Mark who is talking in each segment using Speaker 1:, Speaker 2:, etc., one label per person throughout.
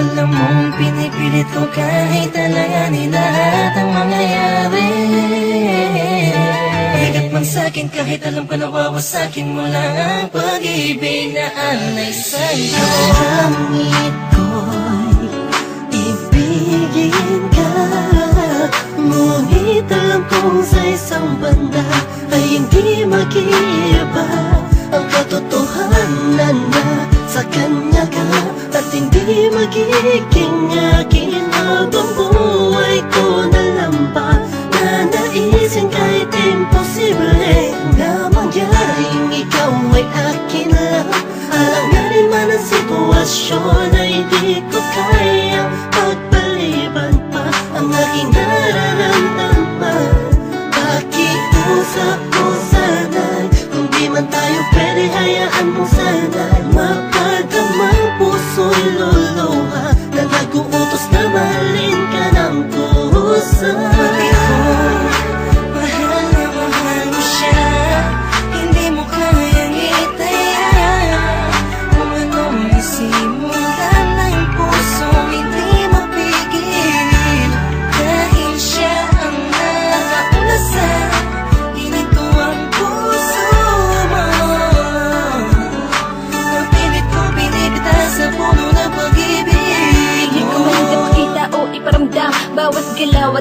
Speaker 1: Alam mong pinipilit ko kahit alanganin lahat ang mangyayari. Bigat man sa'kin kahit alam ko nawawasakin mo lang ang pag-ibig na alay sa'yo.
Speaker 2: Langit ko'y ibigin ka Ngunit alam kong sa isang banda Ay hindi mag-iiba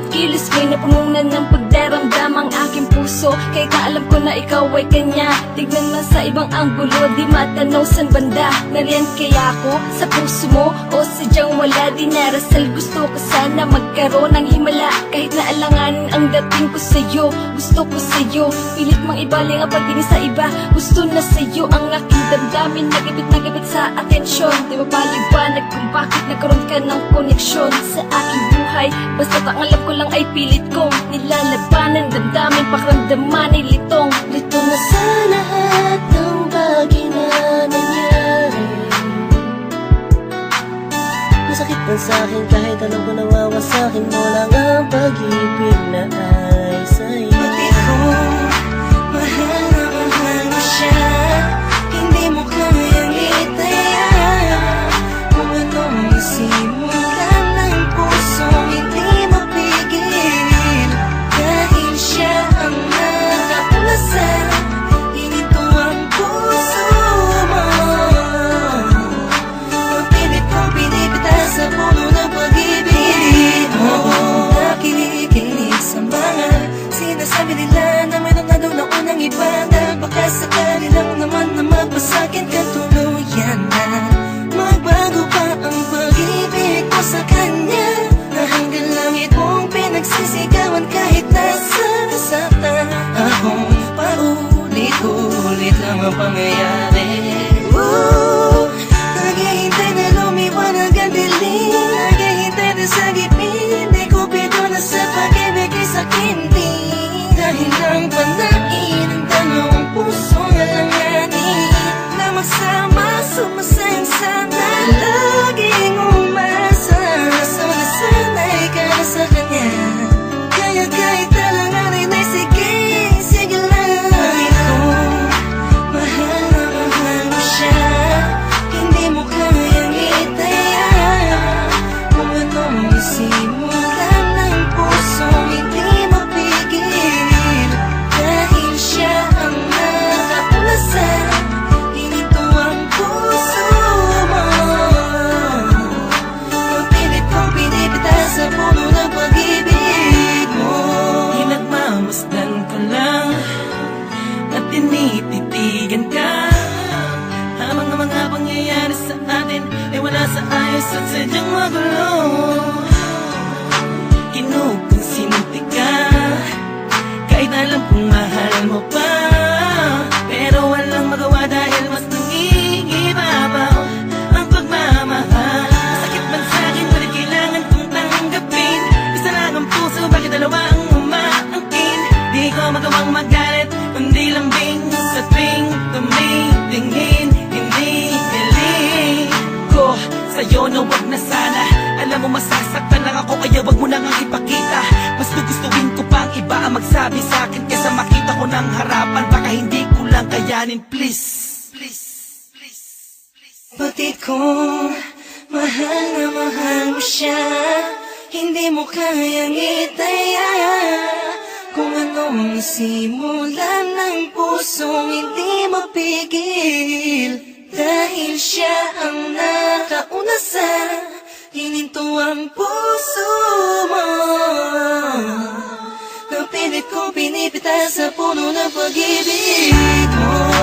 Speaker 3: kilos may napununan ng pagdaramdam Ang aking puso. Kahit na alam ko na ikaw ay kanya. Tignan man sa ibang anggulo Di matanaw san banda. Nariyan kaya ako sa puso mo? O sadyang wala di narasal. Gusto ko sana magkaroon ng himala. Kahit na alanganin ang dating ko sa'yo Gusto ko sa'yo. Pilit mang ibaling ang pagtingin sa iba Gusto na sa'yo. Ang aking damdamin Nagibit nagibit sa atensyon. Di ba paliwanag kung bakit nagkaroon ka ng koneksyon Sa aking buhay. Basta't ang alam ko lang ay pilit kong Nilalabanan, damdamin, pakiramdaman ay litong.
Speaker 2: Lito na sa lahat ng bagay na nangyari. Masakit man sa'kin kahit alam ko nawawasakin mo lang ang pag-ibig na ay sa'yo
Speaker 1: paulit-ulit lang ang pangyayari Sa'yo na wag na sana. Alam mo masasaktan lang ako Kaya wag mo nang ang ipakita. Mas gugustuhin ko pang iba ang magsabi sa akin Kesa makita ko ng harapan. Baka hindi ko lang kayanin. Please Please Please Please. Pati ko Mahal na mahal mo siya? Hindi mo kayang itaya. Kung anong nasimulan ng pusong hindi mapigil Dahil siya ang nakauna sa Hinintuang puso mo. Napilit ko pinipitas sa puno ng pag-ibig mo